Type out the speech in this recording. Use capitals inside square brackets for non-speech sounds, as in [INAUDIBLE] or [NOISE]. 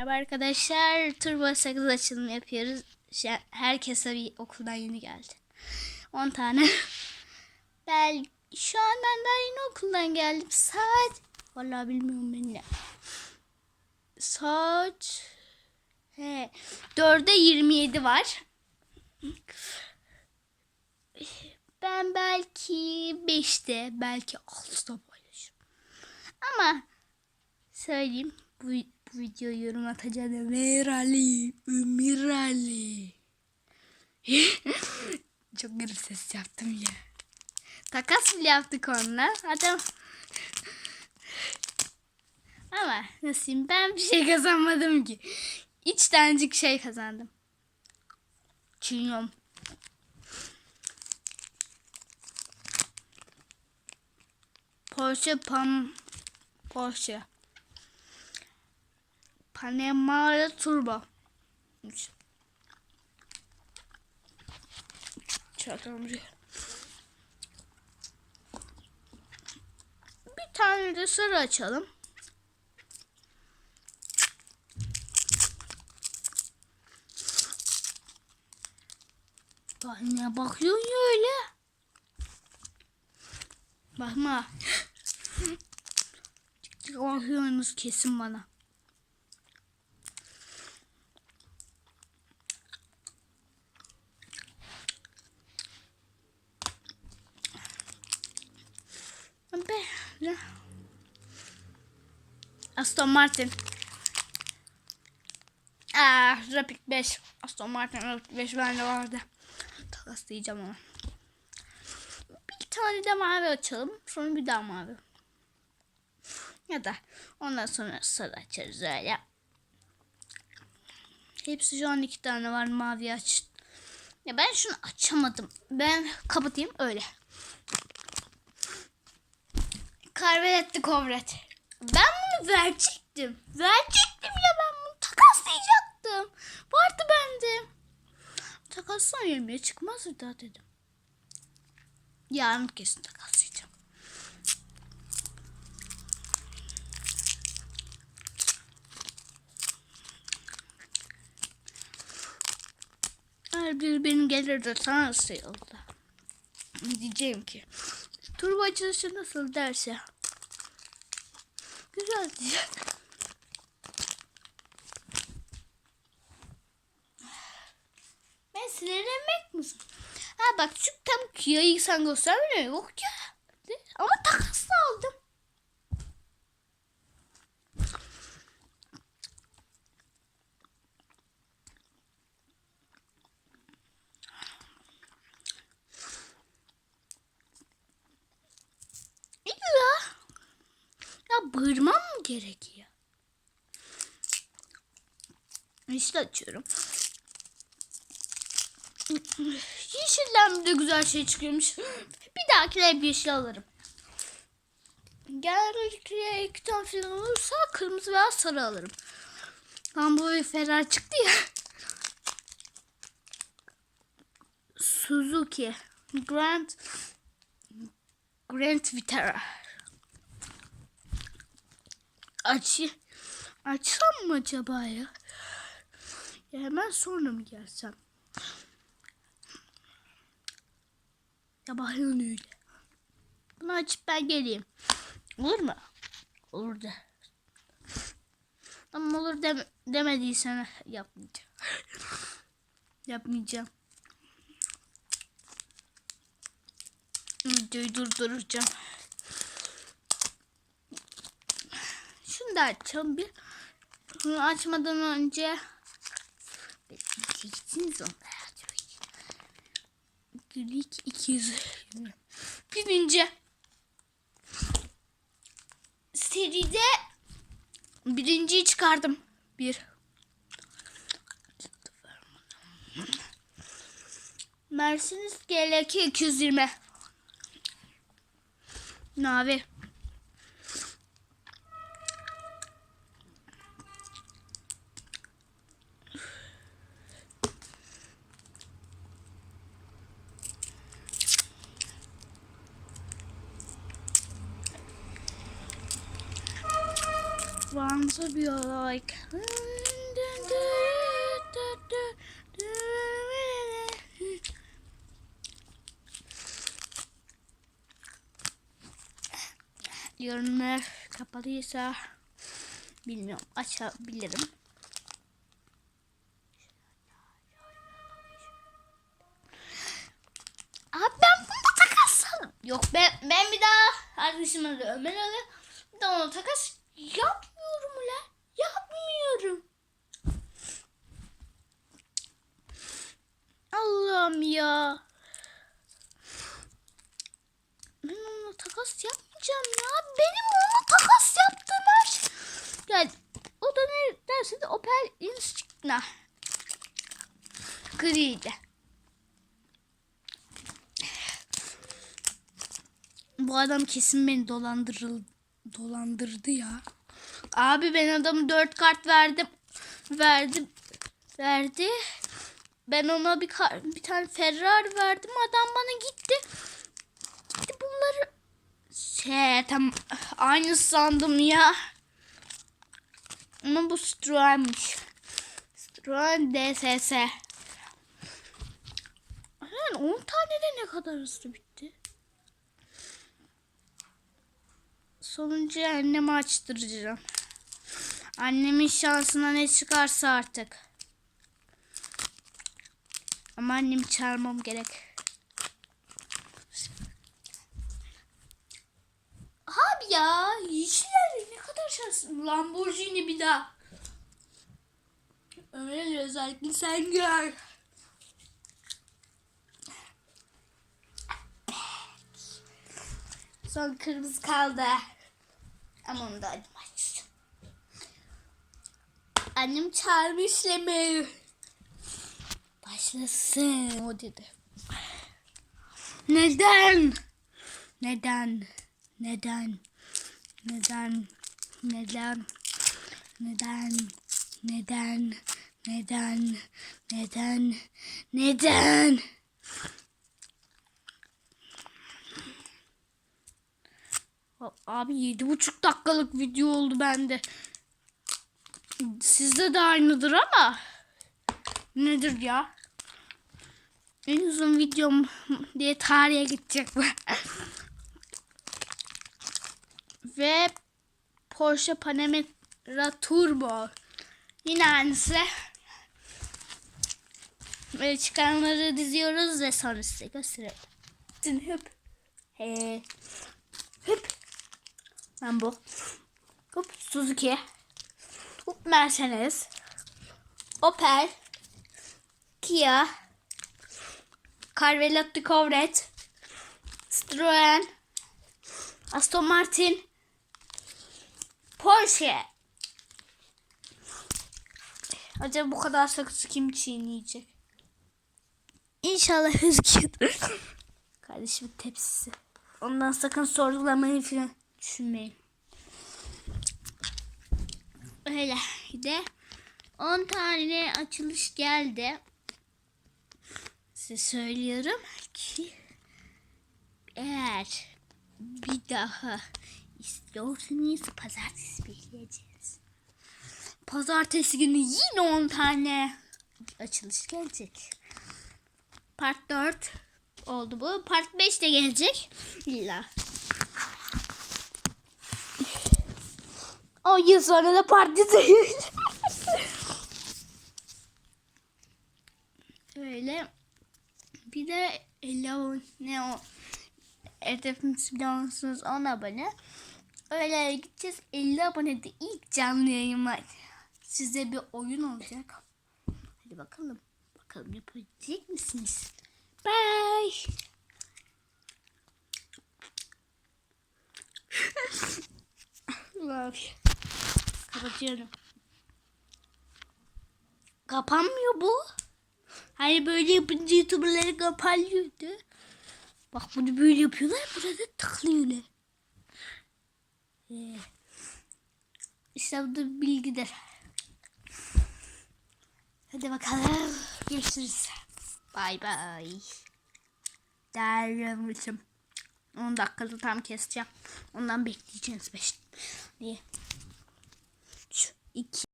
Merhaba arkadaşlar. Turbo 8 açılımı yapıyoruz. Şu an Herkes tabii okuldan yeni geldi. 10 tane. [LAUGHS] Ben şu an ben daha yeni okuldan geldim. Saat vallahi bilmiyorum ben ne. Saat he 4'e 27 var. Ben belki 5'te belki 6'da paylaşırım. Ama söyleyeyim bu, bu videoyu yorum atacağım Ömer Ali, Ömer Ali. [LAUGHS] Çok garip ses yaptım ya. Takas bile yaptık onunla. Adam ama nasıl ben bir şey kazanmadım ki. İç tanecik şey kazandım. Çiğniyorum. Porsche Pam Porsche Panamera Turbo. Çatalım. Bir tane de sarı açalım. Bak ne bakıyorsun ya öyle? Bakma. Bakıyorsunuz kesin bana. Ne? Aston Martin. Aa, Rapid 5. Aston Martin Rapid 5 bende vardı. Takaslayacağım onu. Bir tane de mavi açalım. Sonra bir daha mavi. Ya da ondan sonra sarı açarız öyle. Hepsi şu an iki tane var mavi aç. Ya ben şunu açamadım. Ben kapatayım öyle. Karveletli kovret. Ben bunu verecektim. Verecektim ya ben bunu takaslayacaktım. Vardı bende. Takaslayayım ya çıkmaz daha dedim. Yarın kesin takaslayacağım. Eğer biri benim gelir de sana sayıldı. Diyeceğim ki. Turbo açılışı nasıl derse. Güzel diye. Ben sinirlenmek misin? Ha bak şu tam kıyayı sen göstermiyor yok ya. Ama takasla aldım. İlla. Ya bağırmam mı gerekiyor? İşte açıyorum. Yeşilden de güzel şey çıkıyormuş. Bir dahakine hep yeşil alırım. Genellikle iki tane falan olursa kırmızı veya sarı alırım. Tam bu Ferrari çıktı ya. Suzuki Grand Grand Vitara. Aç açsam mı acaba ya? Ya hemen sonra mı gelsem? Ya bakın öyle. Bunu açıp ben geleyim. Olur mu? Olur da. Ama olur dem demediysen yapmayacağım. yapmayacağım. Videoyu durduracağım. Şunu da açalım bir. Bunu açmadan önce onda. Gülük 200. Birinci seride birinciyi çıkardım. Bir. Mercedes GLK 220. songs would be all like. Yorumlar kapalıysa bilmiyorum açabilirim. Yok ben ben bir daha arkadaşımla da Ömer bir de ona takas yap takas yapmayacağım ya. Benim onunla takas yaptığım her şey. Yani o da ne derse de Opel Insignia. Griydi. Bu adam kesin beni dolandırıl dolandırdı ya. Abi ben adamı dört kart verdim. Verdim. Verdi. Ben ona bir kar- bir tane Ferrari verdim. Adam bana gitti. Gitti bunları şey tam aynı sandım ya. Ama bu Citroen'miş. Citroen DSS. Yani 10 tane de ne kadar hızlı bitti. Sonuncuyu anneme açtıracağım. Annemin şansına ne çıkarsa artık. Ama annemi çağırmam gerek. Abi ya yeşiller ne kadar şanslı. Lamborghini bir daha. Öyle özellikle sen gör. Son kırmızı kaldı. Ama onu da açsın. Annem çağırmış yemeği. Başlasın o dedi. Neden? Neden? Neden? Neden? Neden? Neden? Neden? Neden? Neden? Neden? Abi yedi buçuk dakikalık video oldu bende. Sizde de aynıdır ama nedir ya? En uzun videom diye tarihe gidecek bu. [LAUGHS] Ve Porsche Panamera Turbo. Yine aynısı. Böyle çıkanları diziyoruz ve sonra size gösterelim. Hüp. He. Hüp. Ben bu. Hop Suzuki. Hop Mercedes. Opel. Kia. Carvelotti Corvette. Citroen. Aston Martin. Porsche. Acaba bu kadar sakızı kim çiğneyecek? İnşallah hızlıdır. [LAUGHS] Kardeşimin tepsisi. Ondan sakın sorgulamayı falan düşünmeyin. Öyle de 10 tane açılış geldi. Size söylüyorum ki eğer bir daha istiyorsanız pazartesi bekleyeceğiz. Pazartesi günü yine 10 tane açılış gelecek. Part 4 oldu bu. Part 5 de gelecek. İlla. O yıl sonra da parti Öyle. Bir de 50 abone ne o hedefimiz biliyorsunuz 10 abone. Öyle gideceğiz 50 abonede ilk canlı yayın. Size bir oyun olacak. Hadi bakalım. Bakalım yapabilecek misiniz? Bye. Love. Kapatıyorum. Kapanmıyor bu. Hani böyle yapınca youtuberları kapanıyordu. Bak bunu böyle yapıyorlar. Burada tıklıyorlar. Ee, işte bu da bilgidir. Hadi bakalım. Görüşürüz. Bay bay. Değerlenmişim. 10 dakikada tam keseceğim. Ondan bekleyeceğiz 5. 1 2